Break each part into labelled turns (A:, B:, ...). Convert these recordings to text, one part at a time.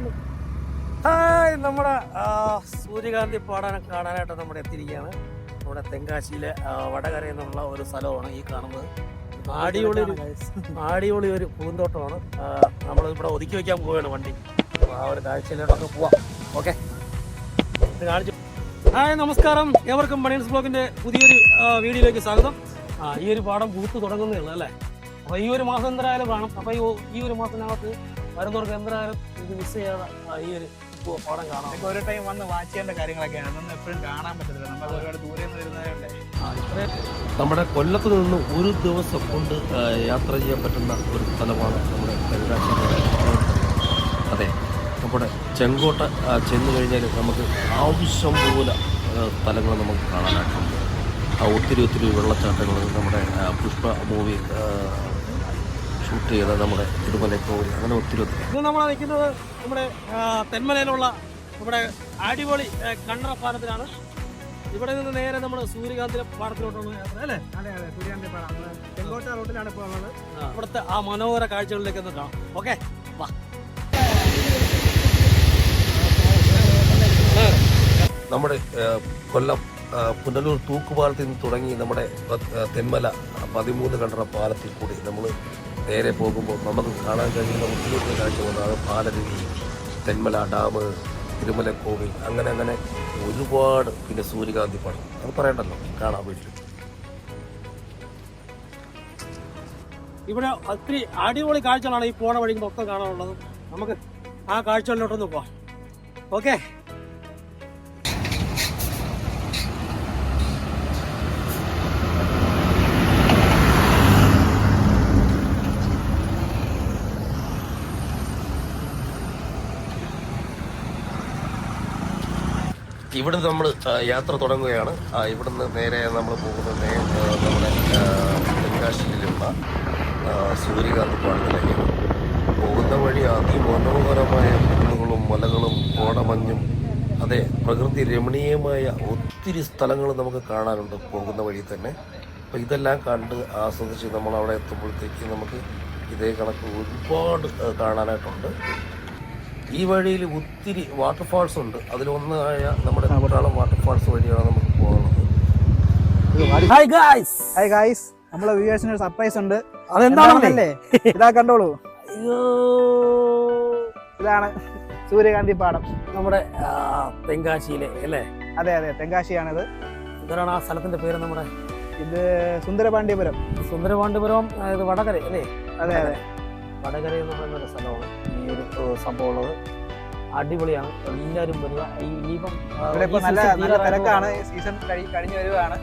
A: വന്നു. ഹായ് നമ്മുടെ സൂര്യകാന്തി പാടാൻ കാണാനായിട്ട് നമ്മുടെ എത്തിയിരിക്കുകയാണ്. നമ്മുടെ തെങ്കാശിയിലെ വടകര എന്നുള്ള ഒരു സ്ഥലമാണ് ഈ കാണുന്നത്. ആടിയൊളി ഒരു ആടിയൊളി ഒരു പൂന്തോട്ടമാണ്. നമ്മൾ ഇവിടെ ഒതുക്കി വെക്കാൻ പോവുകയാണ് വണ്ടി. ആ ഒരു കാഴ്ചയിലോട്ടൊക്കെ പോവാം. ഓക്കെ. കാണിച്ചു. ഹായ് നമസ്കാരം. ഏവർക്കും ബണിയൻസ് ബ്ലോഗിന്റെ പുതിയൊരു വീഡിയോയിലേക്ക് സ്വാഗതം. ആ ഈ ഒരു പാടം പൂത്ത് തുടങ്ങുന്നേ ഉള്ളൂ അല്ലേ? അപ്പോൾ ഈ ഒരു മാസം എന്തായാലും കാണും. അപ്പോൾ ഒ- ഈ ഒരു മാസത്തിനകത്ത് വരുന്നവർക്ക് എന്തായാലും ഇത് മിസ് ചെയ്യാതെ ഈ ഒരു പടം കാണാം
B: നമുക്ക് ഒരു ടൈം വന്ന് വാച്ച് ചെയ്യേണ്ട കാര്യങ്ങളൊക്കെയാണ്. അതൊന്നും എപ്പോഴും കാണാൻ പറ്റത്തില്ല. നമ്മൾ ഒരുപാട് ദൂരെ നിന്ന് വരുന്നവരുണ്ട്.
A: നമ്മുടെ കൊല്ലത്ത് നിന്ന് ഒരു ദിവസം കൊണ്ട് യാത്ര ചെയ്യാൻ പറ്റുന്ന ഒരു സ്ഥലമാണ് നമ്മുടെ അതെ നമ്മുടെ ചെങ്കോട്ട ചെന്ന് കഴിഞ്ഞാൽ നമുക്ക് ആവശ്യം പോലെ സ്ഥലങ്ങൾ നമുക്ക് കാണാനായിട്ടുണ്ട് ആ, ഒത്തിരി ഒത്തിരി വെള്ളച്ചാട്ടങ്ങൾ നമ്മുടെ പുഷ്പ മൂവി ഷൂട്ട് ചെയ്ത നമ്മുടെ തിരുമലക്കോവിൽ അങ്ങനെ ഒത്തിരി ഒത്തിരി. ഇത് നമ്മൾ നിൽക്കുന്നത് നമ്മുടെ തെന്മലയിലുള്ള നമ്മുടെ അടിപൊളി കണ്ണറ പാലത്തിലാണ്. ഇവിടെ നിന്ന് നേരെ നമ്മൾ സൂര്യകാന്തിലെ പാടത്തിലോട്ടാണ് യാത്ര അല്ലേ?
B: അതെ അതെ പാടാം ചെങ്കോട്ട ഇപ്പോൾ ഉള്ളത്.
A: ഇവിടുത്തെ ആ മനോഹര കാഴ്ചകളിലേക്ക് ഒന്ന് കാണാം. ഓക്കെ വാ. നമ്മുടെ കൊല്ലം പുനലൂർ തൂക്കുപാലത്തിൽ നിന്ന് തുടങ്ങി നമ്മുടെ തെന്മല പതിമൂന്ന് കണ്ടറ പാലത്തിൽ കൂടി നമ്മൾ നേരെ പോകുമ്പോൾ നമുക്ക് കാണാൻ കഴിയുന്ന ഒത്തിരി കാഴ്ച കാഴ്ചകളാണ് പാലരുവി തെന്മല ഡാം തിരുമല കോവിൽ അങ്ങനെ അങ്ങനെ ഒരുപാട്. പിന്നെ സൂര്യകാന്തി പടം. അത് പറയണ്ടല്ലോ. കാണാൻ വേണ്ടി ഇവിടെ ഒത്തിരി അടിപൊളി കാഴ്ചകളാണ് ഈ പോണ വഴി മൊത്തം കാണാനുള്ളത്. നമുക്ക് ആ കാഴ്ചകളിലോട്ടൊന്ന് പോവാം. ഓക്കെ? ഇവിടുന്ന് നമ്മൾ യാത്ര തുടങ്ങുകയാണ്. ഇവിടുന്ന് നേരെ നമ്മൾ പോകുന്നത് നമ്മുടെ തെങ്കാശിയിലുള്ള ആ, പാടത്തിലേക്ക് പോകുന്ന വഴി അതിമനോഹരമായ കുന്നുകളും മലകളും ഓടമഞ്ഞും അതെ പ്രകൃതി രമണീയമായ ഒത്തിരി സ്ഥലങ്ങൾ നമുക്ക് കാണാനുണ്ട് പോകുന്ന വഴി തന്നെ. അപ്പോൾ ഇതെല്ലാം കണ്ട് ആസ്വദിച്ച് നമ്മൾ അവിടെ എത്തുമ്പോഴത്തേക്ക് നമുക്ക് ഇതേ കണക്ക് ഒരുപാട് കാണാനായിട്ടുണ്ട്. ഈ വഴിയിൽ ഒത്തിരി വാട്ടർഫാൾസ് ഉണ്ട്. അതിലൊന്നായ നമ്മുടെ കുട്ടാളം വാട്ടർഫാൾസ് വഴിയാണ് നമുക്ക് പോകുന്നത് ഹായ് ഗായ്സ്
B: ഹായ് ഗായ്സ് നമ്മളെ വ്യൂവേഴ്സിന് ഒരു സർപ്രൈസ് ഉണ്ട്.
A: അതെന്താണെന്നല്ലേ
B: ഇതാ കണ്ടോളൂ. ഇതാണ് സൂര്യകാന്തി പാടം.
A: നമ്മുടെ തെങ്കാശിയിലെ അല്ലേ?
B: അതെ അതെ. തെങ്കാശിയാണിത്.
A: ഇതാണ് ആ സ്ഥലത്തിന്റെ പേര് നമ്മുടെ
B: ഇത് സുന്ദരപാണ്ഡ്യപുരം
A: സുന്ദരപാണ്ഡ്യപുരം ഇത് വടകര അല്ലേ?
B: അതെ അതെ.
A: വടകര എന്ന് പറയുന്ന ഒരു സ്ഥലമാണ്. ഒരു സംഭവമുള്ളത്. അടിപൊളിയാണ്. എല്ലാവരും വരിക. ഈ ഇനിയിപ്പം
B: നല്ല
A: season
B: നല്ല തിരക്കാണ്. സീസൺ കഴിഞ്ഞു വരുവാണ്.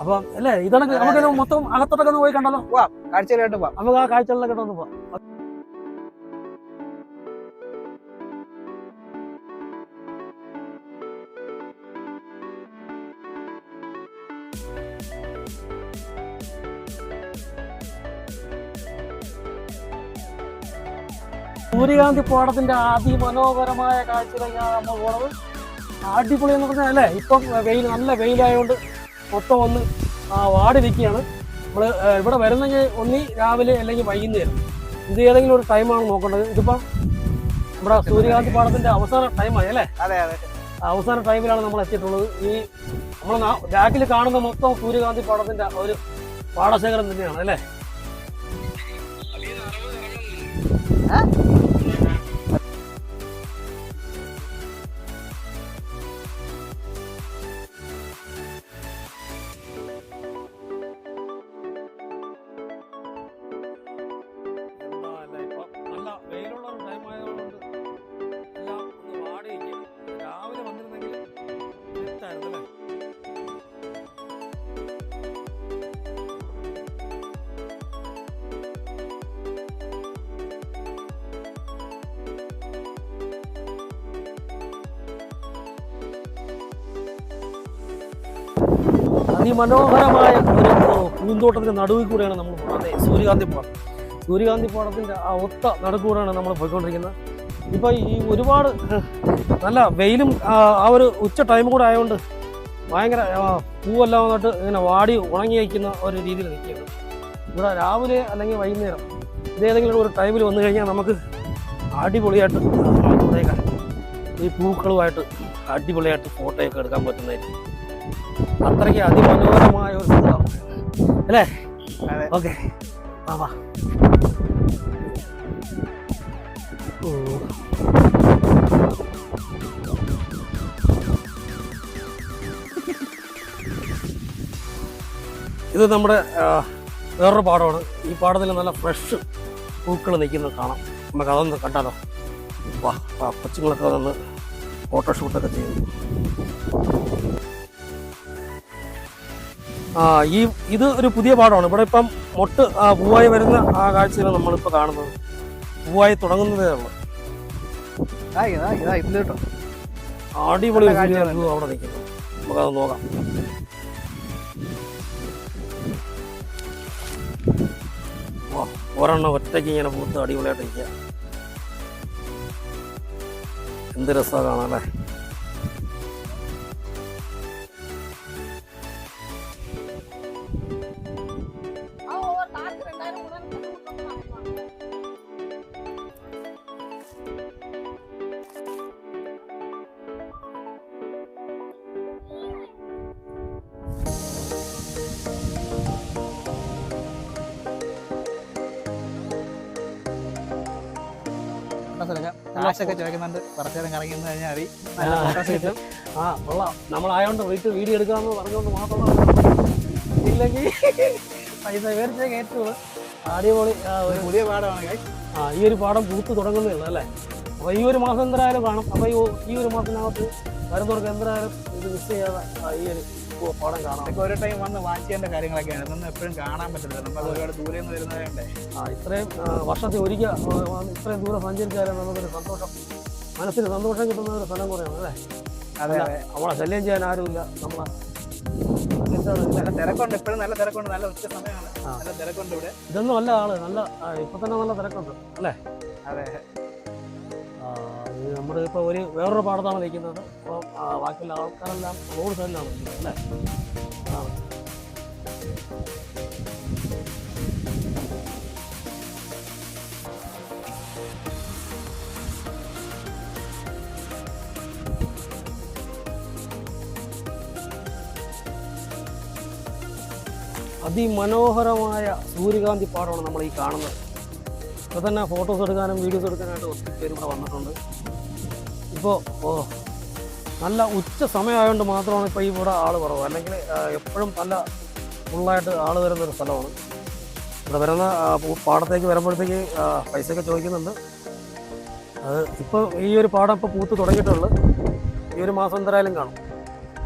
A: അപ്പം അല്ലേ ഇതാണ് നമുക്ക് മൊത്തം അകത്തോട്ടൊക്കെ ഒന്ന് പോയി കണ്ടല്ലോ
B: കാഴ്ചയിലായിട്ട് പോവാം.
A: നമുക്ക് ആ കാഴ്ചകളിലൊക്കെ ഒന്ന് പോവാം. സൂര്യകാന്തി പാടത്തിന്റെ അതിമനോഹരമായ കാഴ്ചയിലേക്കാണ് നമ്മൾ പോണത്. അടിപൊളി എന്ന് പറഞ്ഞാൽ അല്ലേ? ഇപ്പം വെയിൽ നല്ല വെയിലായതുകൊണ്ട് മൊത്തം ഒന്ന് ആ, വാടി നിൽക്കുകയാണ്. നമ്മൾ ഇവിടെ വരുന്നെങ്കിൽ ഒന്നി രാവിലെ അല്ലെങ്കിൽ വൈകുന്നേരം. ഇത് ഏതെങ്കിലും ഒരു ടൈമാണ് നോക്കേണ്ടത്. ഇതിപ്പം നമ്മുടെ സൂര്യകാന്തി പാടത്തിന്റെ അവസാന ടൈമായി അല്ലേ?
B: അതെ അതെ.
A: അവസാന ടൈമിലാണ് നമ്മൾ എത്തിയിട്ടുള്ളത്. ഈ നമ്മൾ ബാക്കിൽ കാണുന്ന മൊത്തം സൂര്യകാന്തി പാടത്തിന്റെ ഒരു പാടശേഖരം തന്നെയാണ് അല്ലേ? അതിമനോഹരമായ ഒരു പൂന്തോട്ടത്തിന്റെ നടുവിൽ കൂടെയാണ് നമ്മൾ പോകുന്നത്. സൂര്യകാന്തി പാടം. സൂര്യകാന്തി പാടത്തിന്റെ ആ ഒത്ത നടുക്കൂടെയാണ് നമ്മൾ പോയിക്കൊണ്ടിരിക്കുന്നത്. ഇപ്പൊ ഈ ഒരുപാട് നല്ല വെയിലും ആ ഒരു ഉച്ച ടൈം കൂടെ ആയതുകൊണ്ട് ഭയങ്കര പൂവെല്ലാം വന്നിട്ട് ഇങ്ങനെ വാടി ഉണങ്ങി വയ്ക്കുന്ന ഒരു രീതിയിൽ നിൽക്കുകയാണ്. ഇവിടെ രാവിലെ അല്ലെങ്കിൽ വൈകുന്നേരം ഇതേതെങ്കിലും ഒരു ടൈമിൽ വന്നു കഴിഞ്ഞാൽ നമുക്ക് അടിപൊളിയായിട്ട് ഈ പൂക്കളുമായിട്ട് അടിപൊളിയായിട്ട് ഫോട്ടോയൊക്കെ എടുക്കാൻ പറ്റുന്നതായിരിക്കും. അത്രയ്ക്ക് അതിമനോഹരമായ ഒരു സ്ഥലം. അല്ലേ? ഓക്കെ. ആ വാ. ഇത് നമ്മുടെ വേറൊരു പാടമാണ്. ഈ പാടത്തിൽ നല്ല ഫ്രഷ് പൂക്കൾ നിൽക്കുന്നത് കാണാം. നമുക്ക് അതൊന്ന് കണ്ടാലോ? വാ കൊച്ചുങ്ങളൊക്കെ വന്ന് ഫോട്ടോഷൂട്ടൊക്കെ ചെയ്യുന്നു ഈ ഇത് ഒരു പുതിയ പാടമാണ് ഇവിടെ ഇപ്പം മൊട്ട് ആ, പൂവായി വരുന്ന ആ കാഴ്ചയാണ് നമ്മളിപ്പോൾ കാണുന്നത്. പൂവായി തുടങ്ങുന്നതേ ഉള്ളൂ. അടിപൊളി അവിടെ നിൽക്കുന്നു. നമുക്കത് നോക്കാം. ഒരെണ്ണം ഒറ്റയ്ക്ക് ഇങ്ങനെ പൂത്ത് അടിപൊളിയായിട്ട് നിൽക്കുക എന്ത് രസമാണ് കാണാൻ അല്ലേ?
B: ഫോട്ടോസ് എടുക്കാം കാശൊക്കെ ചോദിക്കുന്നുണ്ട്. കുറച്ച് കറങ്ങി നിന്ന് കഴിഞ്ഞാൽ മതി. നല്ല
A: ആ,
B: ഫോട്ടോസ് കിട്ടും.
A: ആ കൊള്ളാം. നമ്മളായോണ്ട് വീട്ടിൽ വീഡിയോ എടുക്കാമെന്ന് പറഞ്ഞുകൊണ്ട് മാത്രമാണ് ഇല്ലെങ്കിൽ പൈസ കയറ്റുള്ളൂ. അടിപൊളി ഒരു
B: പുതിയ പാടമാണ്.
A: ആ ഈ ഒരു പാടം പൂത്ത് തുടങ്ങുന്നേ ഉള്ളൂ അല്ലേ? അപ്പോൾ ഈ ഒരു മാസം എന്തായാലും കാണും. അപ്പോൾ ഈ ഒരു മാസത്തിനകത്ത് വരുന്നവർക്ക് എന്തായാലും ഇത് മിസ് ചെയ്യാതെ ഈ ഒരു പാടം കാണാം.
B: ഒരു ടൈം വന്ന് വാച്ച് ചെയ്യേണ്ട കാര്യങ്ങളൊക്കെയാണ്. ഇതൊന്നും എപ്പോഴും കാണാൻ പറ്റില്ല നമ്മൾ ഒരുപാട് ദൂരെ നിന്ന് വരുന്നവരുണ്ടേ
A: ആ ഇത്രയും വർഷത്തിൽ ഒരിക്കൽ ഇത്രയും ദൂരം സഞ്ചരിച്ചാലും നമുക്കൊരു സന്തോഷം. മനസ്സിന് സന്തോഷം കിട്ടുന്ന ഒരു സ്ഥലം കുറയാണ് അല്ലേ?
B: അതെ അതെ.
A: നമ്മളെ ശല്യം ചെയ്യാൻ ആരുമില്ല. നമ്മളെ?
B: നല്ല തിരക്കുണ്ട്. ഇപ്പോഴും നല്ല തിരക്കുണ്ട്. നല്ല ഉച്ച സമയമാണ്. നല്ല തിരക്കുണ്ട് ഇവിടെ.
A: ഇതൊന്നും അല്ല ആൾ. നല്ല ഇപ്പൊ തന്നെ നല്ല തിരക്കുണ്ട് അല്ലേ?
B: അതെ.
A: ഇപ്പോൾ ഒരു വേറൊരു പാടത്താണ് നിൽക്കുന്നത്. അപ്പോൾ ബാക്കിയുള്ള ആൾക്കാരെല്ലാം റോഡ് സൈഡിലാണ് നിൽക്കുന്നത് അല്ലേ? ആ. അതിമനോഹരമായ സൂര്യകാന്തി പാടമാണ് നമ്മൾ ഈ കാണുന്നത്. ഇപ്പോൾ തന്നെ ഫോട്ടോസ് എടുക്കാനും വീഡിയോസ് എടുക്കാനായിട്ട് ഒത്തിരി പേര് ഇവിടെ വന്നിട്ടുണ്ട്. ഇപ്പോൾ ഓ നല്ല ഉച്ച സമയമായതുകൊണ്ട് മാത്രമാണ് ഇപ്പോൾ ഇവിടെ ആൾ കുറവ്. അല്ലെങ്കിൽ എപ്പോഴും നല്ല ഫുള്ളായിട്ട് ആൾ വരുന്ന ഒരു സ്ഥലമാണ്. ഇവിടെ വരുന്ന പാടത്തേക്ക് വരുമ്പോഴത്തേക്ക് പൈസയൊക്കെ ചോദിക്കുന്നുണ്ട്. അത് ഇപ്പോൾ ഈ ഒരു പാടം ഇപ്പോൾ പൂത്ത് തുടങ്ങിയിട്ടുള്ളു. ഈ ഒരു മാസം എന്തായാലും കാണും.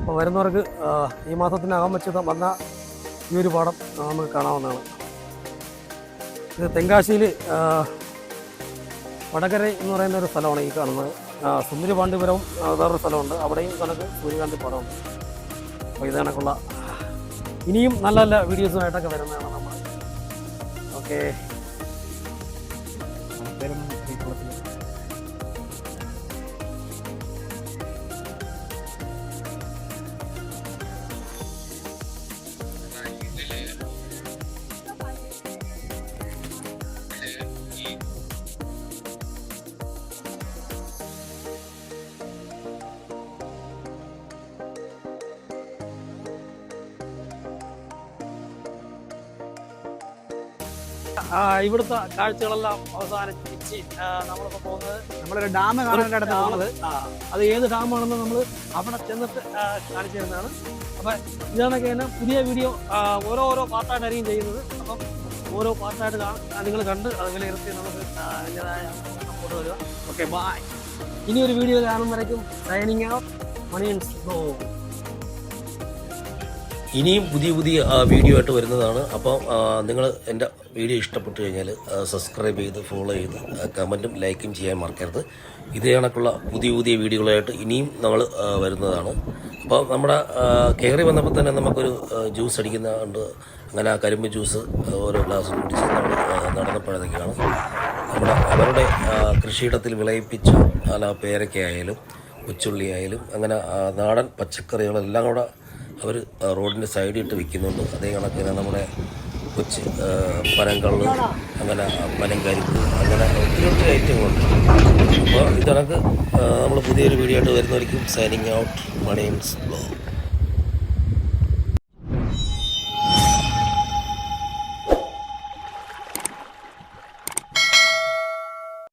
A: അപ്പോൾ വരുന്നവർക്ക് ഈ മാസത്തിനകം വെച്ച് വന്ന ഈ ഒരു പാടം നമുക്ക് കാണാവുന്നതാണ്. ഇത് തെങ്കാശിയിൽ വടകര എന്ന് പറയുന്ന ഒരു സ്ഥലമാണ് ഈ കാണുന്നത്. സുന്ദരി സുന്ദരിപാണ്ഡിപുരം വേറൊരു സ്ഥലമുണ്ട്. അവിടെയും കണക്ക് സൂര്യകാന്തി പടമുണ്ട് അപ്പോൾ ഇത് കണക്കുള്ള ഇനിയും നല്ല നല്ല വീഡിയോസുമായിട്ടൊക്കെ വരുന്നതാണ് നമ്മൾ ഓക്കെ. ഇവിടുത്തെ കാഴ്ചകളെല്ലാം അവസാനിപ്പിച്ച് നമ്മളിപ്പോൾ പോകുന്നത്
B: നമ്മളൊരു ഡാം കാണാനായിട്ട് പോകുന്നത്.
A: ആ, അത് ഏത് ഡാമാണെന്ന് നമ്മൾ അവിടെ ചെന്നിട്ട് കാണിച്ചു തരുന്നതാണ്. അപ്പം ഇതാണൊക്കെ തന്നെ പുതിയ വീഡിയോ ഓരോ ഓരോ പാർട്ടായിട്ടായിരിക്കും ചെയ്യുന്നത്. അപ്പം ഓരോ പാർട്ടായിട്ട് നിങ്ങൾ കണ്ട് അത് വിലയിരുത്തി നമുക്ക് അതിന്റെതായ സപ്പോർട്ട് വരിക ഓക്കെ ബായ് ഇനി ഒരു വീഡിയോ കാണും വരയ്ക്കും സൈനിങ് ഔട്ട് മണി ഗോ
C: ഇനിയും പുതിയ പുതിയ വീഡിയോ ആയിട്ട് വരുന്നതാണ്. അപ്പം നിങ്ങൾ എന്റെ വീഡിയോ ഇഷ്ടപ്പെട്ടു കഴിഞ്ഞാൽ സബ്സ്ക്രൈബ് ചെയ്ത് ഫോളോ ചെയ്ത് കമന്റും ലൈക്കും ചെയ്യാൻ മറക്കരുത്. ഇതേ കണക്കുള്ള പുതിയ പുതിയ വീഡിയോകളായിട്ട് ഇനിയും നമ്മൾ വരുന്നതാണ്. അപ്പോൾ നമ്മുടെ കയറി വന്നപ്പോൾ തന്നെ നമുക്കൊരു ജ്യൂസ് അടിക്കുന്ന ഉണ്ട് അങ്ങനെ ആ കരിമ്പ് ജ്യൂസ് ഓരോ ഗ്ലാസ് കുടിച്ച് നമ്മൾ നടന്നപ്പോഴത്തേക്കാണ് നമ്മുടെ അവരുടെ കൃഷിയിടത്തിൽ വിളയിപ്പിച്ച അല്ല പേരയ്ക്കായാലും കൊച്ചുള്ളി ആയാലും അങ്ങനെ നാടൻ പച്ചക്കറികളെല്ലാം കൂടെ അവർ റോഡിന്റെ സൈഡിൽ ഇട്ട് വിൽക്കുന്നുണ്ട്. അതേ കണക്കിന് നമ്മുടെ കൊച്ച് പനങ്കൾ അങ്ങനെ പനങ്കരിപ്പ് അങ്ങനെ ഒത്തിരി ഒത്തിരി ഐറ്റങ്ങളുണ്ട് അപ്പോൾ ഇതണക്ക് നമ്മൾ പുതിയൊരു വീഡിയോ ആയിട്ട് വരുന്നവർക്കും സൈനിങ് ഔട്ട് മണിയൻസ് ബ്ലോഗ്